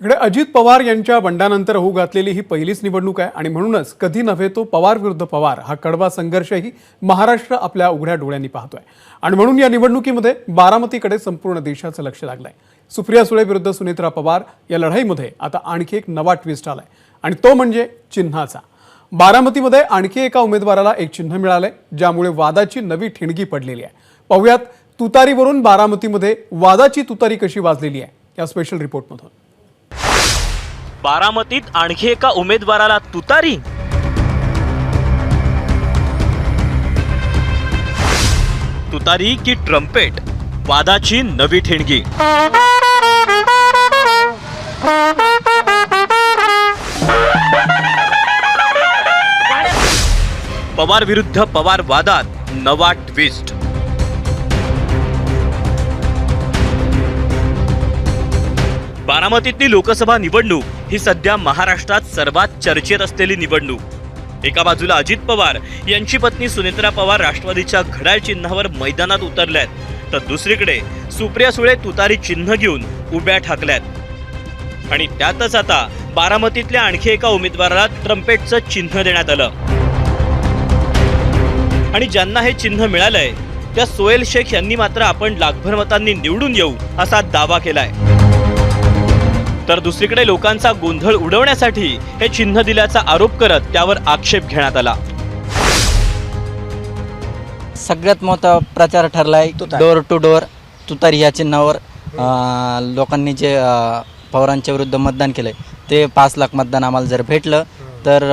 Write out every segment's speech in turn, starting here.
इकडे अजित पवार यांच्या बंडानंतर होऊ घातलेली ही पहिलीच निवडणूक आहे आणि म्हणूनच कधी नव्हे तो पवार विरुद्ध पवार हा कडवा संघर्षही महाराष्ट्र आपल्या उघड्या डोळ्यांनी पाहतोय. आणि म्हणून या निवडणुकीमध्ये बारामतीकडे संपूर्ण देशाचं लक्ष लागलंय. सुप्रिया सुळे विरुद्ध सुनेत्रा पवार या लढाईमध्ये आता आणखी एक नवा ट्विस्ट आलाय. आणि तो म्हणजे चिन्हाचा. बारामतीमध्ये आणखी एका उमेदवाराला एक चिन्ह मिळालंय ज्यामुळे वादाची नवी ठिणगी पडलेली आहे. पाहुयात तुतारीवरून बारामतीमध्ये वादाची तुतारी कशी वाजलेली आहे या स्पेशल रिपोर्टमधून बारामतीत आणखी एका उमेदवाराला तुतारी? तुतारी की ट्रम्पेट वादाची नवी ठिणगी. पवार विरुद्ध पवार वादात नवा ट्विस्ट बारामतीतली लोकसभा निवडणूक ही सध्या महाराष्ट्रात सर्वात चर्चेत असलेली निवडणूक. एका बाजूला अजित पवार यांची पत्नी सुनेत्रा पवार राष्ट्रवादीच्या घड्याळ चिन्हावर मैदानात उतरल्यात तर दुसरीकडे सुप्रिया सुळे तुतारी चिन्ह घेऊन उभ्या ठाकल्यात. आणि त्यातच आता बारामतीतल्या आणखी एका उमेदवाराला ट्रम्पेटचं चिन्ह देण्यात आलं. आणि ज्यांना हे चिन्ह मिळालंय त्या सोहेल शेख यांनी मात्र आपण लाखभर मतांनी निवडून येऊ असा दावा केलाय. तर दुसरीकडे लोकांचा गोंधळ उडवण्यासाठी हे चिन्ह दिल्याचा आरोप करत त्यावर आक्षेप घेण्यात आला. सगळ्यात मोठा प्रचार ठरला आहे डोअर टू डोअर तुतारी या चिन्हावर अं, लोकांनी जे पवारांच्या विरुद्ध मतदान केलंय ते पाच लाख मतदान आम्हाला जर भेटलं तर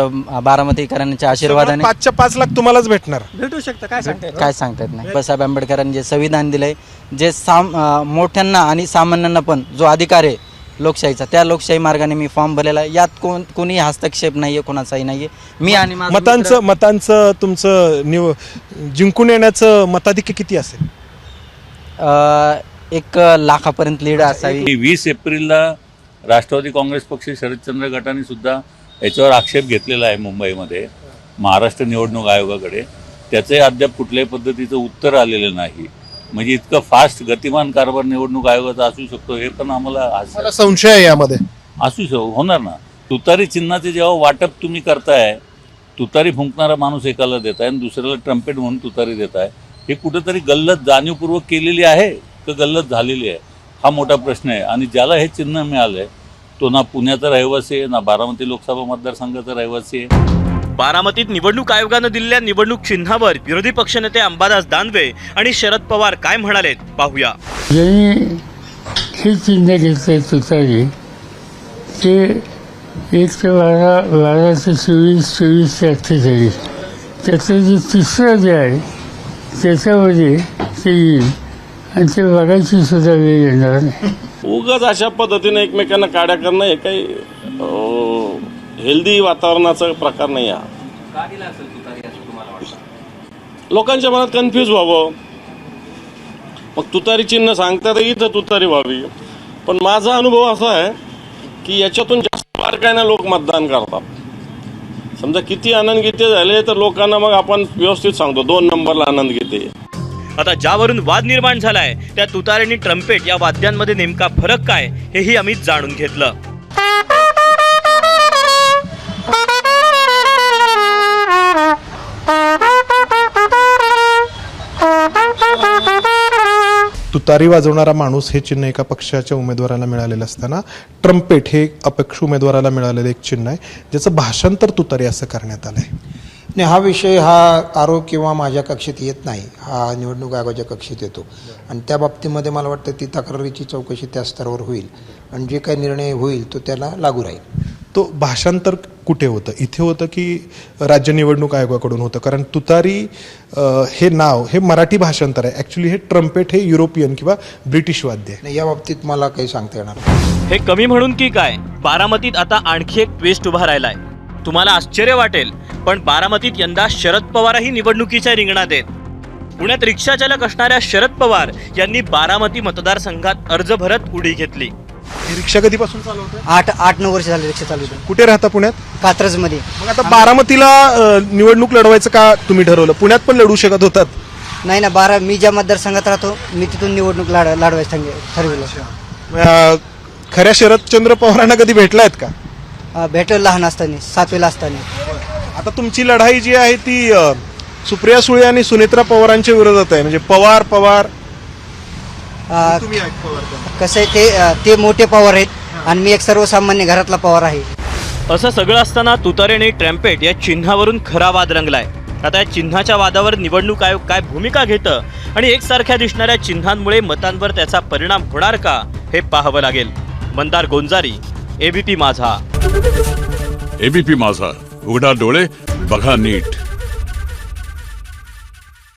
बारामतीकरांच्या आशीर्वादाने पाचच्या पाच लाख तुम्हालाच भेटणार. काय सांगता येत नाही. बाबासाहेब आंबेडकरांनी जे संविधान दिलंय जे साम मोठ्यांना आणि सामान्यांना पण जो अधिकार आहे लोकशाहीचा. त्या लोकशाही मार्गाने मी फॉर्म भरलेला आहे. यात कोण कोणी हस्तक्षेप नाहीये कोणाचाही नाहीये. मी आणि माझा मित्र- मतांचं मतांचं तुमचं निव जिंकून येण्याचं मताधिक्य किती असेल? अं, एक लाखापर्यंत लीड असावी. वीस एप्रिलला राष्ट्रवादी काँग्रेस पक्ष शरदचंद्र गटाने सुद्धा याच्यावर आक्षेप घेतलेला आहे मुंबईमध्ये महाराष्ट्र निवडणूक आयोगाकडे. त्याचंही अद्याप कुठल्याही पद्धतीचं उत्तर आलेलं नाही. म्हणजे इतकं फास्ट गतिमान कारभार निवडणूक आयोगाचा असू शकतो हे पण आम्हाला मला संशय आहे यामध्ये. असू शकतो होणार ना. तुतारी चिन्हाचे जेव्हा वाटप तुम्ही करताय तुतारी फुंकणारा माणूस एकाला देताय आणि दुसऱ्याला ट्रम्पेट म्हणून तुतारी देताय हे कुठंतरी गल्लत जाणीवपूर्वक केलेली आहे का गल्लत झालेली आहे? हा मोठा प्रश्न आहे. आणि ज्याला हे चिन्ह मिळालंय तो ना पुण्याचा रहिवासी आहे ना बारामती लोकसभा मतदारसंघाचा रहिवासी आहे. बारामतीत निवडणूक आयोगानं दिलेल्या निवडणूक चिन्हावर विरोधी पक्षनेते अंबादास दानवे आणि शरद पवार काय म्हणालेत पाहूया. ज्यांनी हे चिन्ह घेतलं तुतारी ते एक ते बारा बारा ते चोवीस चोवीस ते अठ्ठेचाळीस त्याचं जे तिसरं जे आहे त्याच्यामध्ये ते येईल. आणि ते बघायची सुद्धा वेळ येणार नाही. उगाच अशा पद्धतीने एकमेकांना काड्या करणं हे काही हेल्दी वातावरणाचा प्रकार नाही हा. लोकांच्या मनात कन्फ्यूज व्हावं. मग तुतारी चिन्ह सांगतात इथं तुतारी व्हावी. पण माझा अनुभव असा आहे की याच्यातून जास्त बारकाईनं लोक मतदान करतात. समजा किती आनंद गीते झाले तर लोकांना मग आपण व्यवस्थित सांगतो दोन नंबरला आनंद गीते आता ज्यावरून वाद निर्माण झालाय त्या तुतारी आणि ट्रम्पेट या वाद्यांमध्ये नेमका फरक काय हेही आम्ही जाणून घेतलं. तुतारी वाजवणारा माणूस हे चिन्ह एका पक्षाच्या उमेदवाराला मिळालेलं असताना ट्रम्पेट हे अपक्ष उमेदवाराला मिळालेलं एक चिन्ह आहे ज्याचं भाषांतर तुतारी असं करण्यात आलं आहे नाही हा विषय हा आरोप किंवा माझ्या कक्षेत येत नाही. हा निवडणूक आयोगाच्या कक्षेत येतो. आणि त्या बाबतीमध्ये मला वाटतं ती तक्रारीची चौकशी त्या स्तरावर होईल. आणि जे काही निर्णय होईल तो त्याला लागू राहील. तो भाषांतर कुठे होतं? इथे होतं की राज्य निवडणूक आयोगाकडून होतं? कारण तुतारी हे नाव हे मराठी भाषांतर आहे. ॲक्च्युली हे ट्रम्पेट हे युरोपियन किंवा ब्रिटिश वाद्य आहे. नाही या बाबतीत मला काही सांगता येणार नाही. हे कमी म्हणून की काय? बारामतीत आता आणखी एक ट्विस्ट उभा राहिलाय. तुम्हाला आश्चर्य वाटेल पण बारामतीत यंदा शरद पवारही निवडणुकीच्या रिंगणात आहेत. पुण्यात रिक्षा चालक असणाऱ्या शरद पवार यांनी बारामती मतदारसंघात अर्ज भरत उडी घेतली. ही रिक्षा कधीपासून चालवत आठ आठ नऊ वर्ष झाले रिक्षा चालू. कुठे राहता पुण्यात? कात्रजमध्ये. मग आता बारामतीला अं, निवडणूक लढवायचं का तुम्ही ठरवलं? पुण्यात पण लढू शकत होतात. नाही ना बारा मी ज्या मतदारसंघात राहतो मी तिथून निवडणूक लाड लाडवायचं ठरविलं. अं, खऱ्या शरदचंद्र पवारांना कधी भेटलायत का? भेटल लहान असताना सातवीला असताना. आता तुमची लढाई जी आहे ती अ, सुप्रिया सुळे आणि सुनेत्रा पवारांच्या विरोधात आहे. म्हणजे पवार पवार तुम्ही आहेत पवार का? कसं आहे ते ते मोठे पवार आहेत आणि मी एक सर्वसामान्य घरातला पवार आहे. असं सगळं असताना तुतारे आणि ट्रम्पेट या चिन्हावरून खरा वाद रंगलाय. आता या चिन्हाच्या वादावर निवडणूक आयोग काय भूमिका घेतं आणि एकसारख्या दिसणाऱ्या चिन्हांमुळे मतांवर त्याचा परिणाम होणार का हे पाहावं लागेल. मंदार गोंजारी एबीपी माझा. एबीपी माझा. उघडा डोळे बघा नीट.